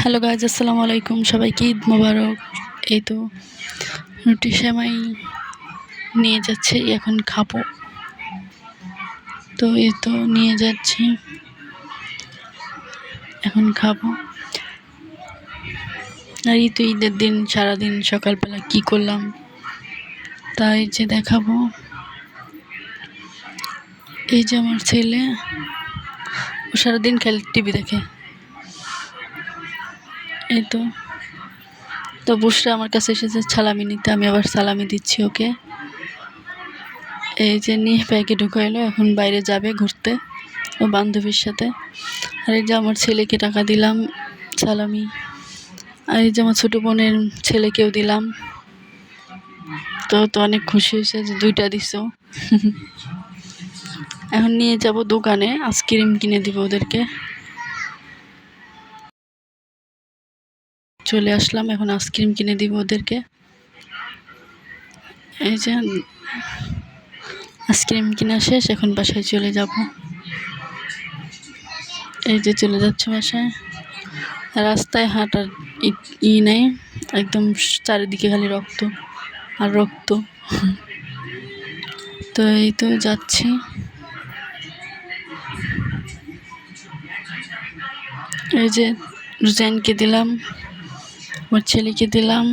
Hello guys আসসালামু আলাইকুম। সবাইকে ঈদ মোবারক। এই তো রুটি সেমাই নিয়ে যাচ্ছে, এখন খাব। তো এই তো নিয়ে যাচ্ছি, এখন খাব। আর এই তো ঈদের দিন, সারাদিন সকালবেলা কি করলাম, তাই যে দেখাবো। এই যে আমার ছেলে, ও সারাদিন খেলে টিভি দেখে। এই তো। তো বুসরা আমার কাছে এসেছে সালামি নিতে, আমি আবার সালামি দিচ্ছি ওকে। এই যে নিয়ে ব্যাগে এলো, এখন বাইরে যাবে ঘুরতে ও বান্ধবীর সাথে। আর এই যে আমার ছেলেকে টাকা দিলাম, সালামি। আর এই যে আমার ছোটো বোনের ছেলেকেও দিলাম। তো তো অনেক খুশি হয়েছে যে দুইটা দিছো। এখন নিয়ে যাব দোকানে আইসক্রিম কিনে দিব ওদেরকে। চলে আসলাম, এখন আইসক্রিম কিনে দিব ওদেরকে। এই যে, আইসক্রিম কিনা শেষ, এখন বাসায় চলে যাব। এই যে চলে যাচ্ছে বাসায়। রাস্তায় হাঁটার ই- নেই, একদম চারিদিকে খালি রক্ত, আর রক্ত। তো এই তো যাচ্ছি। এই যে রুজাইনকে দিলাম। আমার ছেলেকে দিলাম।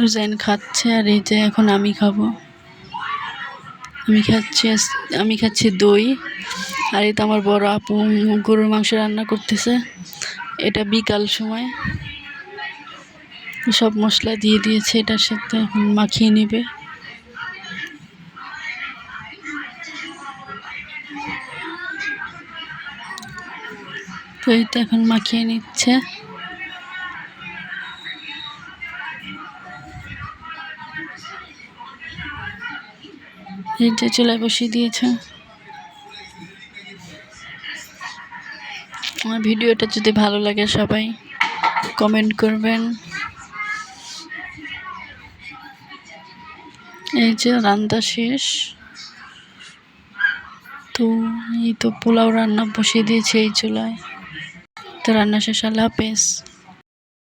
রুজাইন খাচ্ছে আর এই যে এখন আমি খাব। আমি খাচ্ছি আমি খাচ্ছি দই। আর তো আমার বড় আপু গরুর মাংস রান্না করতেছে। এটা বিকাল সময়। সব মশলা দিয়ে দিয়েছে এটার সাথে, এখন মাখিয়ে নেবে। তো এই তো এখন মাখিয়ে নিচ্ছে। এই যে চুলায় বসিয়ে দিয়েছে। আমার ভিডিওটা যদি ভালো লাগে সবাই কমেন্ট করবেন। এই যে রান্না শেষ। তো এই তো পোলাও রান্না বসিয়ে দিয়েছে এই চুলায়। তো রান্না শেষ আল্লাহ হাফেজ।